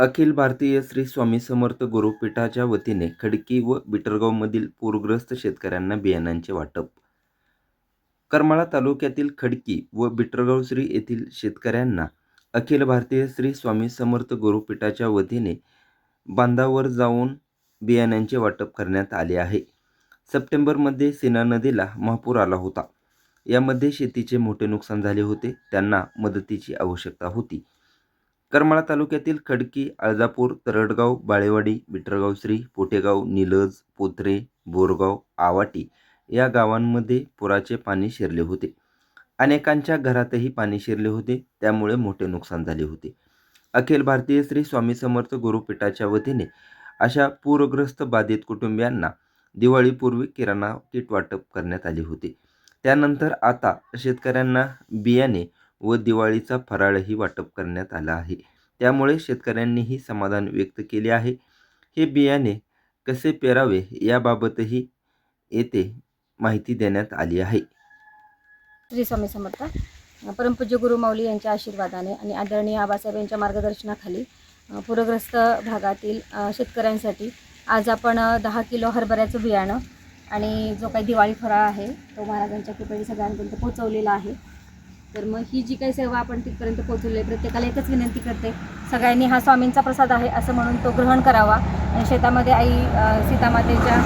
अखिल भारतीय श्री स्वामी समर्थ गुरुपीठाच्या वतीने खडकी व बिटरगावमधील पूरग्रस्त शेतकऱ्यांना बियाणांचे वाटप. करमाळा तालुक्यातील खडकी व बिटरगाव श्री येथील शेतकऱ्यांना अखिल भारतीय श्री स्वामी समर्थ गुरुपीठाच्या वतीने बांधावर जाऊन बियाण्यांचे वाटप करण्यात आले आहे. सप्टेंबरमध्ये सीना नदीला महापूर आला होता. यामध्ये शेतीचे मोठे नुकसान झाले होते. त्यांना मदतीची आवश्यकता होती. करमाळा तालुक्यातील खडकी आळजापूर तरडगाव बाळेवाडी बिटरगाव श्री पोटेगाव निलज पोत्रे बोरगाव आवाटी या गावांमध्ये पुराचे पाणी शिरले होते. अनेकांच्या घरातही पाणी शिरले होते. त्यामुळे मोठे नुकसान झाले होते. अखिल भारतीय श्री स्वामी समर्थ गुरुपीठाच्या वतीने अशा पूरग्रस्त बाधित कुटुंबियांना दिवाळीपूर्वी किराणा किट वाटप करण्यात आले होते. त्यानंतर आता शेतकऱ्यांना बियाणे व दिवाळीचा फराळही वाटप करण्यात आला आहे. त्यामुळे शेतकऱ्यांनीही समाधान व्यक्त केले आहे. हे बियाणे कसे पेरावे याबाबतही येथे माहिती देण्यात आली आहे. श्री स्वामी समर्थ. परमपूज्य गुरु माऊली यांच्या आशीर्वादाने आणि आदरणीय आबासाहेब यांच्या मार्गदर्शनाखाली पूरग्रस्त भागातील शेतकऱ्यांसाठी आज आपण दहा किलो हरभऱ्याचं बियाणं आणि जो काही दिवाळी फराळ आहे तो महाराजांच्या कृपेने सगळ्यांपर्यंत पोहोचवलेला आहे. तर मग ही जी काही सेवा आपण तिथपर्यंत पोहोचवली आहे प्रत्येकाला एकच विनंती करते. सगळ्यांनी हा स्वामींचा प्रसाद आहे असं म्हणून तो ग्रहण करावा. आणि शेतामध्ये आई सीतामातेच्या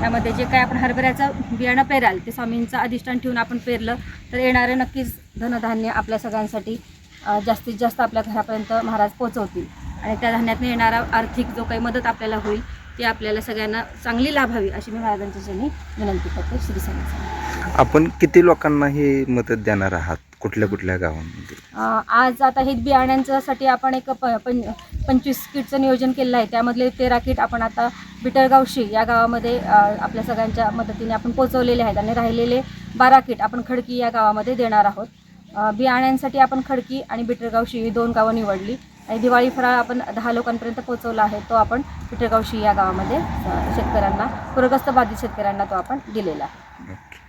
त्यामध्ये जे काय आपण हरभऱ्याचं बियाणं पेराल ते स्वामींचं अधिष्ठान ठेवून आपण पेरलं तर येणारं नक्कीच धनधान्य आपल्या सगळ्यांसाठी जास्तीत जास्त आपल्या घरापर्यंत महाराज पोचवतील आणि त्या धान्यातून येणारा आर्थिक जो काही मदत आपल्याला होईल ती आपल्याला सगळ्यांना चांगली लाभावी अशी मी महाराजांच्या चरणी विनंती करते. श्री स्वामी आपण किती लोकांना ही मदत देणार आहात? कुठल्या कुठल्या गावांमध्ये? अ, आज आता हे बियाण्यांच्यासाठी आपण एक प पं पंचवीस किटचं नियोजन केलेलं आहे. त्यामधले तेरा किट आपण आता बिटरगावशी या गावामध्ये अ, आपल्या सगळ्यांच्या मदतीने आपण पोचवलेले आहेत आणि राहिलेले बारा किट आपण खडकी या गावामध्ये देणार आहोत. अ, बियाण्यांसाठी आपण खडकी आणि बिटरगावशी ही दोन गावं निवडली. आणि दिवाळी फराळ आपण दहा लोकांपर्यंत पोचवला आहे तो आपण बिटरगावशी या गावामध्ये अ, शेतकऱ्यांना पूरग्रस्त बाधित शेतकऱ्यांना तो आपण दिलेला आहे. ओके.